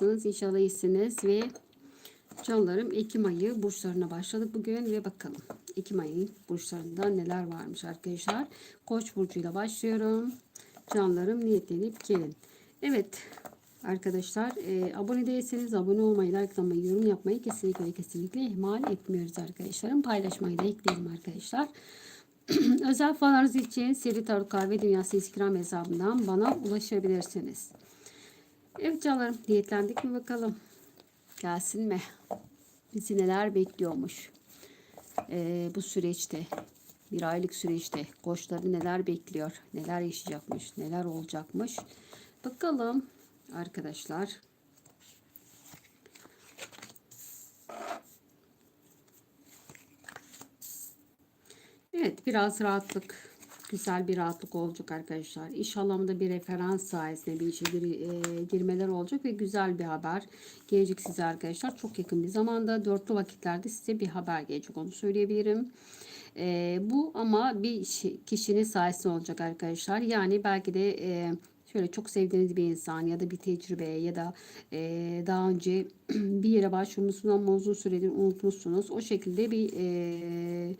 nasılsınız? İnşallah iyisiniz ve canlarım Ekim ayı burçlarına başladık bugün ve bakalım Ekim ayı burçlarında neler varmış arkadaşlar. Koç burcuyla başlıyorum. Canlarım niyetlenip gelin. Evet arkadaşlar e, abone değilseniz abone olmayı, likelamayı, yorum yapmayı kesinlikle kesinlikle ihmal etmiyoruz arkadaşlarım. Paylaşmayı da ekleyelim arkadaşlar. Özel falarınız için Seri Tarot Kahve Dünyası Instagram hesabından bana ulaşabilirsiniz. Evet canlarım niyetlendik mi bakalım. Gelsin mi? Bizi neler bekliyormuş. Ee, bu süreçte. Bir aylık süreçte. Koçları neler bekliyor. Neler yaşayacakmış. Neler olacakmış. Bakalım arkadaşlar. Evet biraz rahatlık güzel bir rahatlık olacak arkadaşlar. İş alanında bir referans sayesinde bir işe gir, e, girmeler olacak ve güzel bir haber gelecek size arkadaşlar. Çok yakın bir zamanda dörtlü vakitlerde size bir haber gelecek onu söyleyebilirim. E, bu ama bir kişinin sayesinde olacak arkadaşlar. Yani belki de e, şöyle çok sevdiğiniz bir insan ya da bir tecrübe ya da e, daha önce bir yere başvurmuşsunuz ama uzun süredir unutmuşsunuz. O şekilde bir e,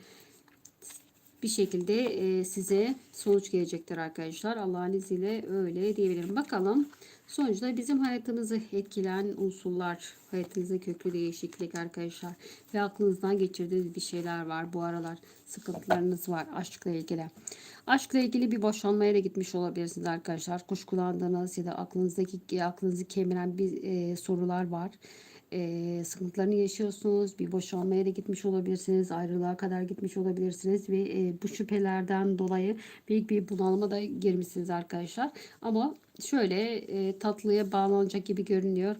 bir şekilde e, size sonuç gelecektir arkadaşlar. Allah'ın izniyle öyle diyebilirim. Bakalım sonuçta bizim hayatımızı etkileyen unsurlar, hayatınızda köklü değişiklik arkadaşlar ve aklınızdan geçirdiğiniz bir şeyler var bu aralar. Sıkıntılarınız var aşkla ilgili. Aşkla ilgili bir boşanmaya da gitmiş olabilirsiniz arkadaşlar. Kuşkulandığınız ya da aklınızdaki aklınızı kemiren bir e, sorular var e, sıkıntılarını yaşıyorsunuz. Bir boşanmaya da gitmiş olabilirsiniz. Ayrılığa kadar gitmiş olabilirsiniz. Ve e, bu şüphelerden dolayı büyük bir bunalıma da girmişsiniz arkadaşlar. Ama şöyle e, tatlıya bağlanacak gibi görünüyor.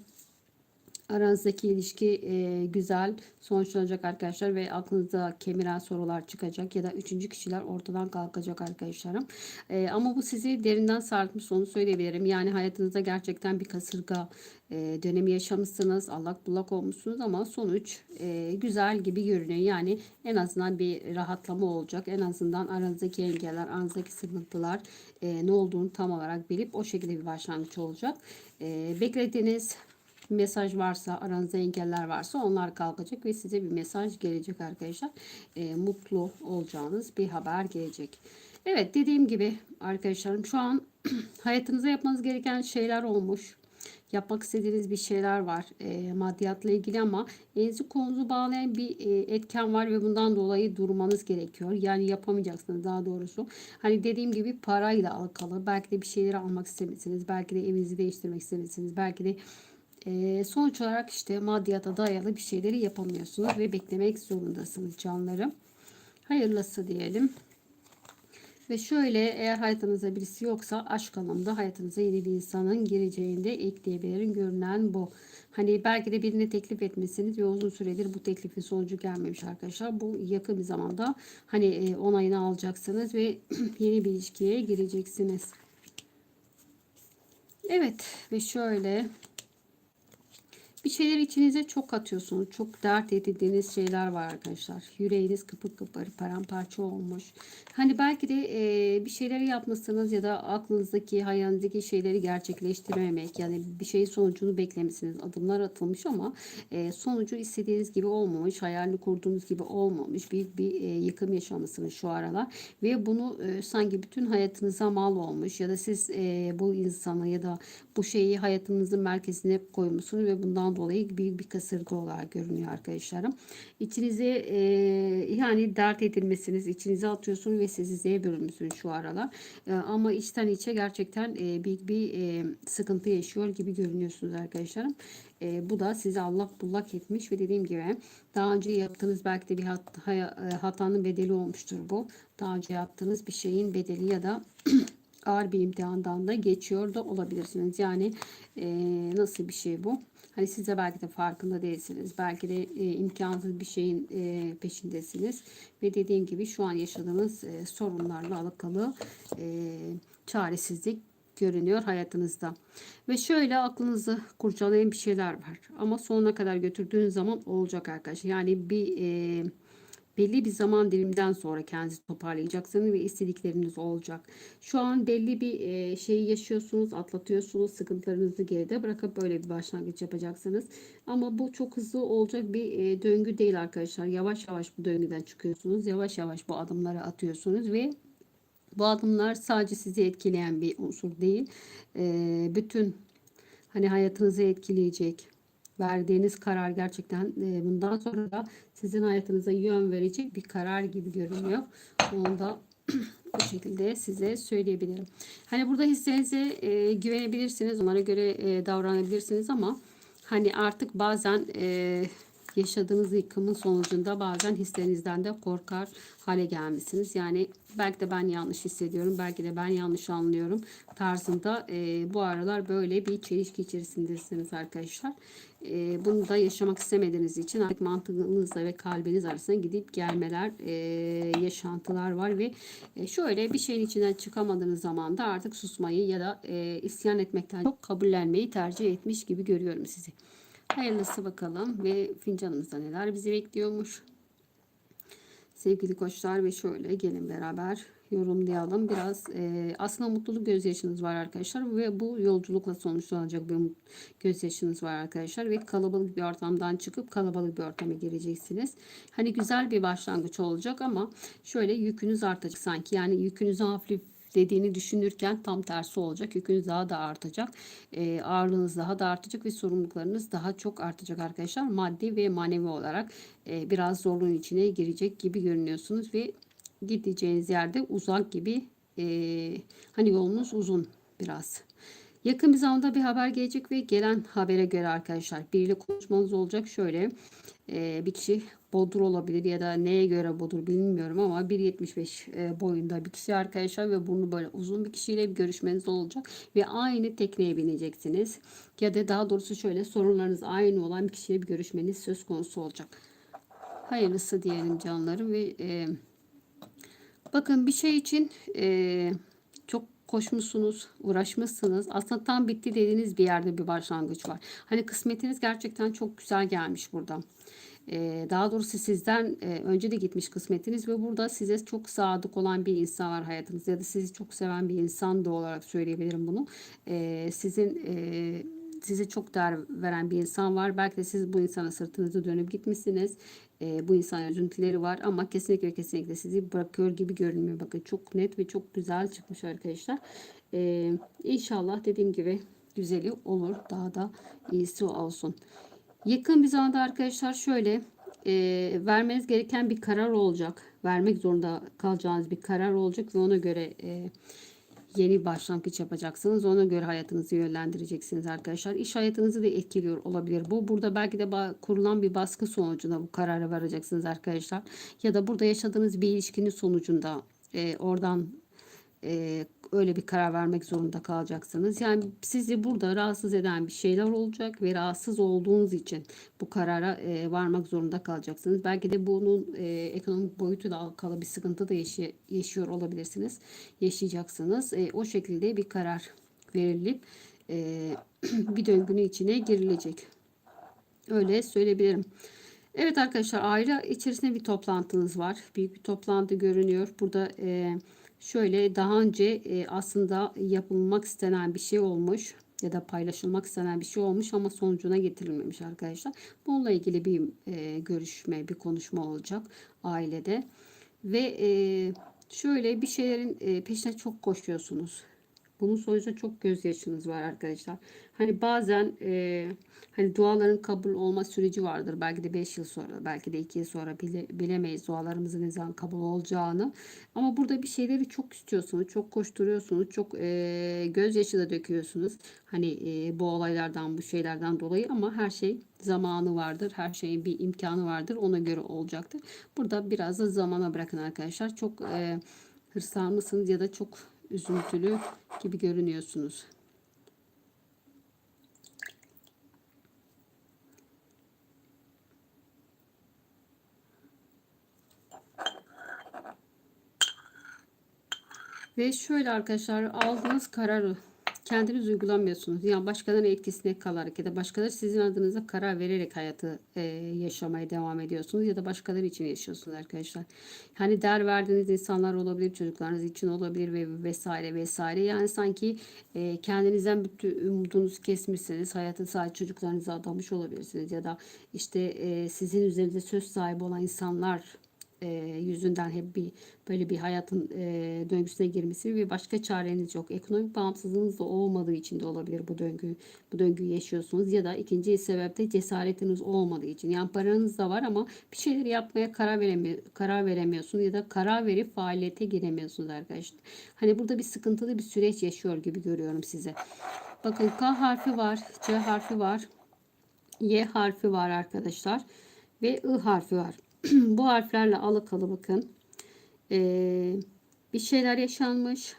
Aranızdaki ilişki e, güzel sonuçlanacak arkadaşlar ve aklınızda kemiren sorular çıkacak ya da üçüncü kişiler ortadan kalkacak arkadaşlarım. E, ama bu sizi derinden sarkmış onu söyleyebilirim. Yani hayatınızda gerçekten bir kasırga e, dönemi yaşamışsınız. Allak bullak olmuşsunuz ama sonuç e, güzel gibi görünüyor. Yani en azından bir rahatlama olacak. En azından aranızdaki engeller, aranızdaki sıkıntılar e, ne olduğunu tam olarak bilip o şekilde bir başlangıç olacak. E, beklediğiniz mesaj varsa, aranızda engeller varsa onlar kalkacak ve size bir mesaj gelecek arkadaşlar. E, mutlu olacağınız bir haber gelecek. Evet dediğim gibi arkadaşlarım şu an hayatınızda yapmanız gereken şeyler olmuş. Yapmak istediğiniz bir şeyler var e, maddiyatla ilgili ama elinizi kolunuzu bağlayan bir e, etken var ve bundan dolayı durmanız gerekiyor. Yani yapamayacaksınız daha doğrusu. Hani dediğim gibi parayla alakalı belki de bir şeyleri almak istemişsiniz. Belki de evinizi değiştirmek istemişsiniz. Belki de sonuç olarak işte maddiyata dayalı bir şeyleri yapamıyorsunuz ve beklemek zorundasınız canlarım. Hayırlısı diyelim. Ve şöyle eğer hayatınızda birisi yoksa aşk alanında hayatınıza yeni bir insanın gireceğini de ekleyebilirim. Görünen bu. Hani belki de birine teklif etmişsiniz ve uzun süredir bu teklifin sonucu gelmemiş arkadaşlar. Bu yakın bir zamanda hani onayını alacaksınız ve yeni bir ilişkiye gireceksiniz. Evet ve şöyle bir şeyler içinize çok atıyorsunuz. Çok dert edildiğiniz şeyler var arkadaşlar. Yüreğiniz kıpır kıpır paramparça olmuş. Hani belki de e, bir şeyleri yapmışsınız ya da aklınızdaki hayalinizdeki şeyleri gerçekleştirememek. Yani bir şeyin sonucunu beklemişsiniz. Adımlar atılmış ama e, sonucu istediğiniz gibi olmamış. Hayalini kurduğunuz gibi olmamış. Bir, bir e, yıkım yaşamışsınız şu aralar. Ve bunu e, sanki bütün hayatınıza mal olmuş. Ya da siz e, bu insanı ya da bu şeyi hayatınızın merkezine koymuşsunuz ve bundan Bundan dolayı büyük bir kasırga olarak görünüyor arkadaşlarım. İçinize e, yani dert edilmesiniz, içinize atıyorsunuz ve sessizliğe bölünmüşsünüz şu aralar. E, ama içten içe gerçekten e, büyük bir e, sıkıntı yaşıyor gibi görünüyorsunuz arkadaşlarım. E, bu da sizi allak bullak etmiş ve dediğim gibi daha önce yaptığınız belki de bir hat, hatanın bedeli olmuştur bu. Daha önce yaptığınız bir şeyin bedeli ya da ağır bir imtihandan da geçiyor da olabilirsiniz. Yani e, nasıl bir şey bu? Hani siz de belki de farkında değilsiniz. Belki de e, imkansız bir şeyin e, peşindesiniz. Ve dediğim gibi şu an yaşadığınız e, sorunlarla alakalı e, çaresizlik görünüyor hayatınızda. Ve şöyle aklınızı kurcalayan bir şeyler var. Ama sonuna kadar götürdüğünüz zaman olacak arkadaşlar. Yani bir e, belli bir zaman diliminden sonra kendinizi toparlayacaksınız ve istedikleriniz olacak. Şu an belli bir e, şeyi yaşıyorsunuz, atlatıyorsunuz, sıkıntılarınızı geride bırakıp böyle bir başlangıç yapacaksınız. Ama bu çok hızlı olacak bir e, döngü değil arkadaşlar. Yavaş yavaş bu döngüden çıkıyorsunuz. Yavaş yavaş bu adımları atıyorsunuz ve bu adımlar sadece sizi etkileyen bir unsur değil. E, bütün hani hayatınızı etkileyecek, verdiğiniz karar gerçekten e, bundan sonra da sizin hayatınıza yön verecek bir karar gibi görünüyor. Onu da bu şekilde size söyleyebilirim. Hani burada hislerinize e, güvenebilirsiniz. Onlara göre e, davranabilirsiniz ama hani artık bazen e, yaşadığınız yıkımın sonucunda bazen hislerinizden de korkar hale gelmişsiniz. Yani belki de ben yanlış hissediyorum, belki de ben yanlış anlıyorum tarzında e, bu aralar böyle bir çelişki içerisindesiniz arkadaşlar. E, bunu da yaşamak istemediğiniz için artık mantığınızla ve kalbiniz arasında gidip gelmeler, e, yaşantılar var ve e, şöyle bir şeyin içinden çıkamadığınız zaman da artık susmayı ya da e, isyan etmekten çok kabullenmeyi tercih etmiş gibi görüyorum sizi. Hayırlısı bakalım ve fincanımızda neler bizi bekliyormuş. Sevgili koçlar ve şöyle gelin beraber yorumlayalım. Biraz e, aslında mutluluk gözyaşınız var arkadaşlar ve bu yolculukla sonuçlanacak bir gözyaşınız var arkadaşlar ve kalabalık bir ortamdan çıkıp kalabalık bir ortama gireceksiniz. Hani güzel bir başlangıç olacak ama şöyle yükünüz artacak sanki yani yükünüzü hafif dediğini düşünürken tam tersi olacak. Yükünüz daha da artacak. E, ağırlığınız daha da artacak ve sorumluluklarınız daha çok artacak arkadaşlar. Maddi ve manevi olarak e, biraz zorluğun içine girecek gibi görünüyorsunuz ve gideceğiniz yerde uzak gibi e, hani yolunuz uzun biraz. Yakın bir zamanda bir haber gelecek ve gelen habere göre arkadaşlar biriyle konuşmanız olacak. Şöyle e, bir kişi bodur olabilir ya da neye göre bodur bilmiyorum ama 1.75 e, boyunda bir kişi arkadaşlar ve burnu böyle uzun bir kişiyle bir görüşmeniz olacak ve aynı tekneye bineceksiniz. Ya da daha doğrusu şöyle sorunlarınız aynı olan bir kişiyle bir görüşmeniz söz konusu olacak. Hayırlısı diyelim canlarım ve e, bakın bir şey için e, çok koşmuşsunuz, uğraşmışsınız. Aslında tam bitti dediğiniz bir yerde bir başlangıç var. Hani kısmetiniz gerçekten çok güzel gelmiş burada. Ee, daha doğrusu sizden e, önce de gitmiş kısmetiniz ve burada size çok sadık olan bir insan var hayatınızda ya da sizi çok seven bir insan da olarak söyleyebilirim bunu. Ee, sizin e, size çok değer veren bir insan var. Belki de siz bu insana sırtınızı dönüp gitmişsiniz. E, bu insan üzüntüleri var ama kesinlikle kesinlikle sizi bırakıyor gibi görünmüyor. Bakın çok net ve çok güzel çıkmış arkadaşlar. E, inşallah dediğim gibi güzeli olur. Daha da iyisi olsun. Yakın bir zamanda arkadaşlar şöyle e, vermeniz gereken bir karar olacak. Vermek zorunda kalacağınız bir karar olacak ve ona göre e, yeni başlangıç yapacaksınız. Ona göre hayatınızı yönlendireceksiniz arkadaşlar. İş hayatınızı da etkiliyor olabilir. Bu burada belki de kurulan bir baskı sonucunda bu kararı varacaksınız arkadaşlar. Ya da burada yaşadığınız bir ilişkinin sonucunda e, oradan e, öyle bir karar vermek zorunda kalacaksınız. Yani sizi burada rahatsız eden bir şeyler olacak ve rahatsız olduğunuz için bu karara e, varmak zorunda kalacaksınız. Belki de bunun e, ekonomik boyutuyla alakalı bir sıkıntı da yaşay yaşıyor olabilirsiniz. Yaşayacaksınız. E, o şekilde bir karar verilip e, bir döngünün içine girilecek. Öyle söyleyebilirim. Evet arkadaşlar aile içerisinde bir toplantınız var. Büyük bir toplantı görünüyor. Burada eee Şöyle daha önce e, aslında yapılmak istenen bir şey olmuş ya da paylaşılmak istenen bir şey olmuş ama sonucuna getirilmemiş arkadaşlar. Bununla ilgili bir e, görüşme, bir konuşma olacak ailede. Ve e, şöyle bir şeylerin e, peşine çok koşuyorsunuz. Bunun sonucunda çok gözyaşınız var arkadaşlar. Hani bazen e, hani duaların kabul olma süreci vardır. Belki de 5 yıl sonra, belki de 2 yıl sonra bile, bilemeyiz dualarımızın ne zaman kabul olacağını. Ama burada bir şeyleri çok istiyorsunuz, çok koşturuyorsunuz, çok e, gözyaşı da döküyorsunuz. Hani e, bu olaylardan, bu şeylerden dolayı ama her şey zamanı vardır. Her şeyin bir imkanı vardır. Ona göre olacaktır. Burada biraz da zamana bırakın arkadaşlar. Çok e, hırslanmışsınız ya da çok üzüntülü gibi görünüyorsunuz. Ve şöyle arkadaşlar aldığınız kararı kendiniz uygulamıyorsunuz. Yani başkalarının etkisine kalarak ya da başkaları sizin adınıza karar vererek hayatı e, yaşamaya devam ediyorsunuz ya da başkaları için yaşıyorsunuz arkadaşlar. Hani değer verdiğiniz insanlar olabilir, çocuklarınız için olabilir ve vesaire vesaire. Yani sanki e, kendinizden bütün umudunuzu kesmişsiniz. Hayatı sadece çocuklarınıza adamış olabilirsiniz ya da işte e, sizin üzerinde söz sahibi olan insanlar e, yüzünden hep bir böyle bir hayatın e, döngüsüne girmesi ve başka çareniz yok. Ekonomik bağımsızlığınız da olmadığı için de olabilir bu döngü bu döngüyü yaşıyorsunuz ya da ikinci sebep de cesaretiniz olmadığı için. Yani paranız da var ama bir şeyleri yapmaya karar veremiyor, karar veremiyorsunuz ya da karar verip faaliyete giremiyorsunuz arkadaşlar. Hani burada bir sıkıntılı bir süreç yaşıyor gibi görüyorum size. Bakın K harfi var, C harfi var, Y harfi var arkadaşlar ve I harfi var. bu harflerle alakalı bakın. Ee, bir şeyler yaşanmış.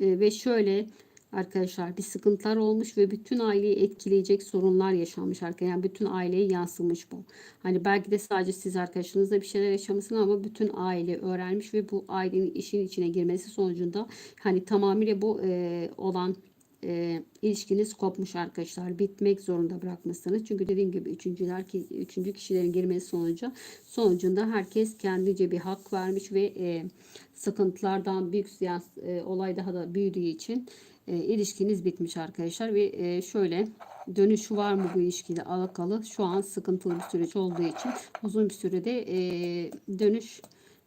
Ee, ve şöyle arkadaşlar bir sıkıntılar olmuş ve bütün aileyi etkileyecek sorunlar yaşanmış arkadaşlar. Yani bütün aileye yansımış bu. Hani belki de sadece siz arkadaşınızla bir şeyler yaşamışsın ama bütün aile öğrenmiş ve bu ailenin işin içine girmesi sonucunda hani tamamıyla bu e, olan e, ilişkiniz kopmuş arkadaşlar. Bitmek zorunda bırakmışsınız. Çünkü dediğim gibi üçüncüler ki üçüncü kişilerin girmesi sonucu sonucunda herkes kendince bir hak vermiş ve e, sıkıntılardan büyük yani, e, olay daha da büyüdüğü için e, ilişkiniz bitmiş arkadaşlar ve e, şöyle dönüş var mı bu ilişkiyle alakalı şu an sıkıntılı bir süreç olduğu için uzun bir sürede e, dönüş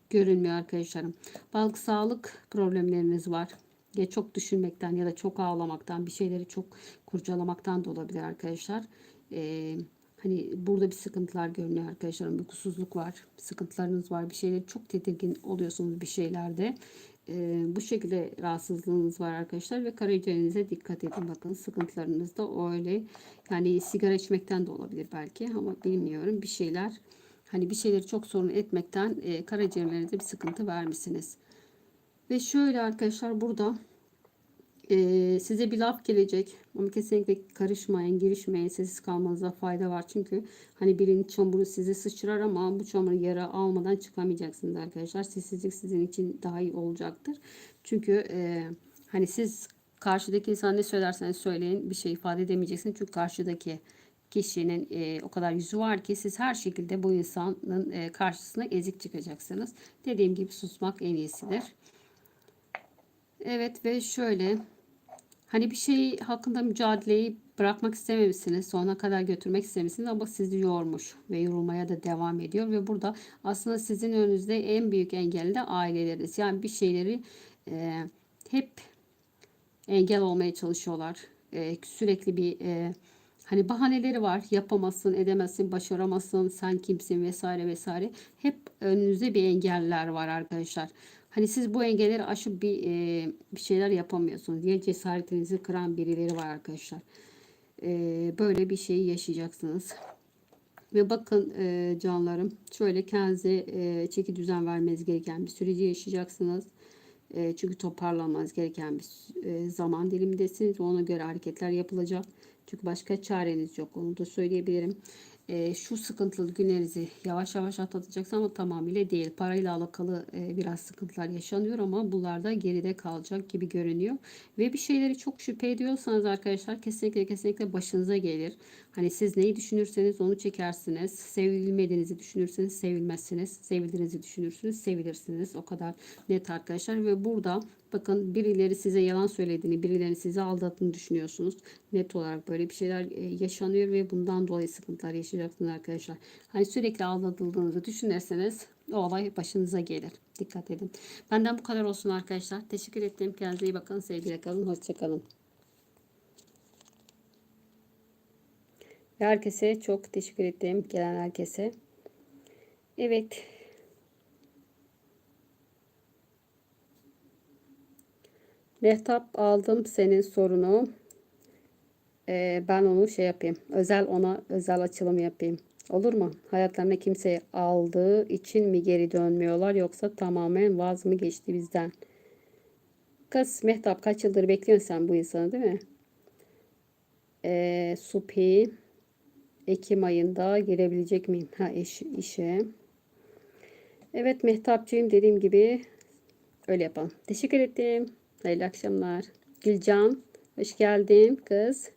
görünmüyor arkadaşlarım. Balık sağlık problemleriniz var ya çok düşünmekten ya da çok ağlamaktan bir şeyleri çok kurcalamaktan da olabilir arkadaşlar. Ee, hani burada bir sıkıntılar görünüyor arkadaşlarım. Uykusuzluk var, sıkıntılarınız var, bir şeyleri çok tedirgin oluyorsunuz bir şeylerde. Ee, bu şekilde rahatsızlığınız var arkadaşlar ve karaciğerinize dikkat edin. Bakın sıkıntılarınız da öyle. Yani sigara içmekten de olabilir belki ama bilmiyorum bir şeyler. Hani bir şeyleri çok sorun etmekten e, karaciğerlerinize bir sıkıntı vermişsiniz. Ve şöyle arkadaşlar burada e, size bir laf gelecek. Ama kesinlikle karışmayın, girişmeyin. Sessiz kalmanıza fayda var. Çünkü hani birinin çamuru size sıçrar ama bu çamuru yere almadan çıkamayacaksınız arkadaşlar. Sessizlik sizin için daha iyi olacaktır. Çünkü e, hani siz karşıdaki insan ne söylerseniz söyleyin bir şey ifade edemeyeceksiniz. Çünkü karşıdaki kişinin e, o kadar yüzü var ki siz her şekilde bu insanın e, karşısına ezik çıkacaksınız. Dediğim gibi susmak en iyisidir. Evet ve şöyle hani bir şey hakkında mücadeleyi bırakmak istememişsiniz. Sonuna kadar götürmek istemişsiniz ama sizi yormuş ve yorulmaya da devam ediyor ve burada aslında sizin önünüzde en büyük engel de aileleriniz. Yani bir şeyleri e, hep engel olmaya çalışıyorlar. E, sürekli bir e, hani bahaneleri var. Yapamazsın, edemezsin, başaramazsın, sen kimsin vesaire vesaire. Hep önünüzde bir engeller var arkadaşlar. Hani siz bu engelleri aşıp bir, e, bir şeyler yapamıyorsunuz diye cesaretinizi kıran birileri var arkadaşlar. E, böyle bir şeyi yaşayacaksınız. Ve bakın e, canlarım şöyle kendinize e, çeki düzen vermeniz gereken bir süreci yaşayacaksınız. E, çünkü toparlanmanız gereken bir e, zaman dilimindesiniz. Ona göre hareketler yapılacak. Çünkü başka çareniz yok. Onu da söyleyebilirim e, şu sıkıntılı günlerinizi yavaş yavaş atlatacaksın ama tamamıyla değil. Parayla alakalı e, biraz sıkıntılar yaşanıyor ama bunlar da geride kalacak gibi görünüyor. Ve bir şeyleri çok şüphe ediyorsanız arkadaşlar kesinlikle kesinlikle başınıza gelir. Hani siz neyi düşünürseniz onu çekersiniz. Sevilmediğinizi düşünürseniz sevilmezsiniz. Sevildiğinizi düşünürsünüz sevilirsiniz. O kadar net arkadaşlar ve burada Bakın birileri size yalan söylediğini, birilerinin sizi aldattığını düşünüyorsunuz. Net olarak böyle bir şeyler e, yaşanıyor ve bundan dolayı sıkıntılar yaşayacaksınız arkadaşlar. Hani sürekli aldatıldığınızı düşünürseniz o olay başınıza gelir. Dikkat edin. Benden bu kadar olsun arkadaşlar. Teşekkür ettim. Kendinize iyi bakın. Sevgiyle kalın. Hoşçakalın. Ve herkese çok teşekkür ettim. Gelen herkese. Evet. Mehtap aldım senin sorunu. Ee, ben onu şey yapayım. Özel ona özel açılım yapayım. Olur mu? Hayatlarına kimseyi aldığı için mi geri dönmüyorlar yoksa tamamen vaz mı geçti bizden? Kız Mehtap kaç yıldır bekliyorsun sen bu insanı değil mi? Ee, Supi Ekim ayında girebilecek miyim? Ha iş, işe. Evet Mehtapçıyım dediğim gibi öyle yapalım. Teşekkür ettim. Hayırlı akşamlar. Gülcan Hoş geldin kız.